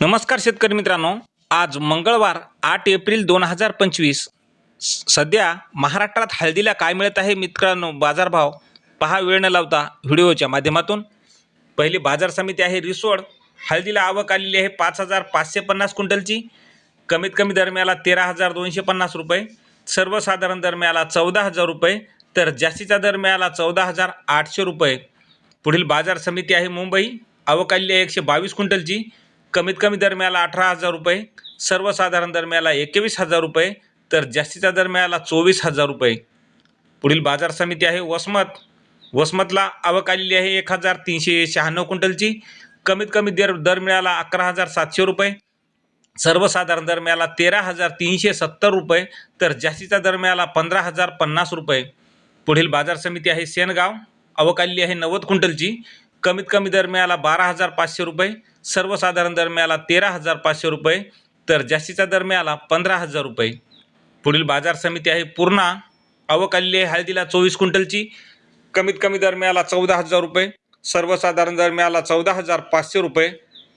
नमस्कार शेतकरी मित्रांनो. आज मंगळवार आठ एप्रिल दोन हजार पंचवीस. सध्या महाराष्ट्रात हळदीला काय मिळत आहे मित्रांनो? बाजारभाव पहा वेळ न लावता व्हिडिओच्या माध्यमातून. पहिली बाजार समिती आहे रिसोड. हळदीला आवक आलेली आहे पाच हजार पाचशे पन्नास क्विंटलची. कमीत कमी दरम्याला तेरा हजार दोनशे पन्नास रुपये. सर्वसाधारण दरम्याला चौदा हजार रुपये. तर जास्तीचा दर मिळाला चौदा हजार आठशे रुपये. पुढील बाजार समिती आहे मुंबई. आवक आलेली आहे एकशे बावीस क्विंटलची. कमीत कमी दर मिळाला अठरा हजार रुपये सर्वसाधारण दर मिळाला एकवीस हजार रुपये तर जास्तीचा दर मिळाला चोवीस हजार रुपये. पुढील बाजार समिती आहे वसमत. वसमतला आवक आलेली आहे एक हजार तीनशे शहाण्णव क्विंटलची. कमीत कमी दर दर मिळाला अकरा हजार सातशे रुपये. सर्वसाधारण दर मिळाला तेरा हजार तीनशे सत्तर रुपये तर जास्तीचा दर मिळाला पंधरा हजार पन्नास रुपये. पुढील बाजार समिती आहे सेनगाव. आवक आलेली आहे नव्वद क्विंटलची. कमीत कमी दर मिळाला बारा हजार पाचशे रुपये सर्वसाधारण दर मिळाला तेरा हजार पाचशे रुपये तर जास्तीचा दर मिळाला पंधरा हजार रुपये. पुढील बाजार समिती आहे पूर्णा आवक आहे हळदीला चोवीस क्विंटलची कमीत कमी दर मिळाला चौदा हजार रुपये सर्वसाधारण दर मिळाला चौदा हजार पाचशे रुपये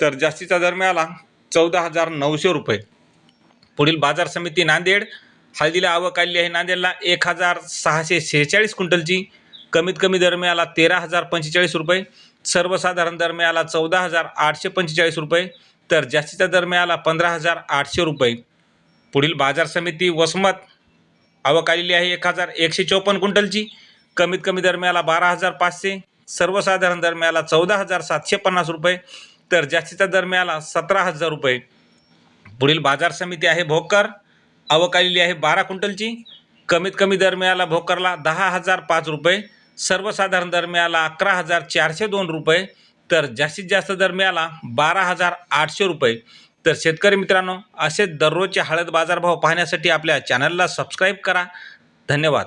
तर जास्तीचा दर मिळाला चौदा हजार नऊशे रुपये. पुढील बाजार समिती नांदेड हळदीला आवक आहे नांदेडला एक हजार सहाशे शेहेचाळीस क्विंटलची कमीत कमी दर मिळाला तेरा हजार पंचेचाळीस रुपये सर्वसाधारण दर मिळाला चौदा हजार आठशे पंचेचाळीस रुपये तर जास्तीचा दर मिळाला पंधरा हजार आठशे रुपये. पुढील बाजार समिती वसमत आवक आलेली आहे एक हजार एकशे चौपन्न क्विंटलची. कमीत कमी दर मिळाला बारा हजार पाचशे सर्वसाधारण दर मिळाला चौदा हजार सातशे पन्नास रुपये तर जास्तीचा दर मिळाला सतरा हजार रुपये. पुढील बाजार समिती आहे भोकर आवक आलेली आहे बारा क्विंटलची. कमीत कमी दर मिळाला भोकरला दहा हजार पाच रुपये सर्वसाधारण दर मिळाला अकरा हजार चारशे दोन रुपये तर जास्तीत जास्त दर मिळाला बारा हजार आठशे रुपये. तर शेतकरी मित्रांनो असे दररोजचे हळद बाजारभाव पाहण्यासाठी आपल्या चॅनलला सबस्क्राईब करा. धन्यवाद.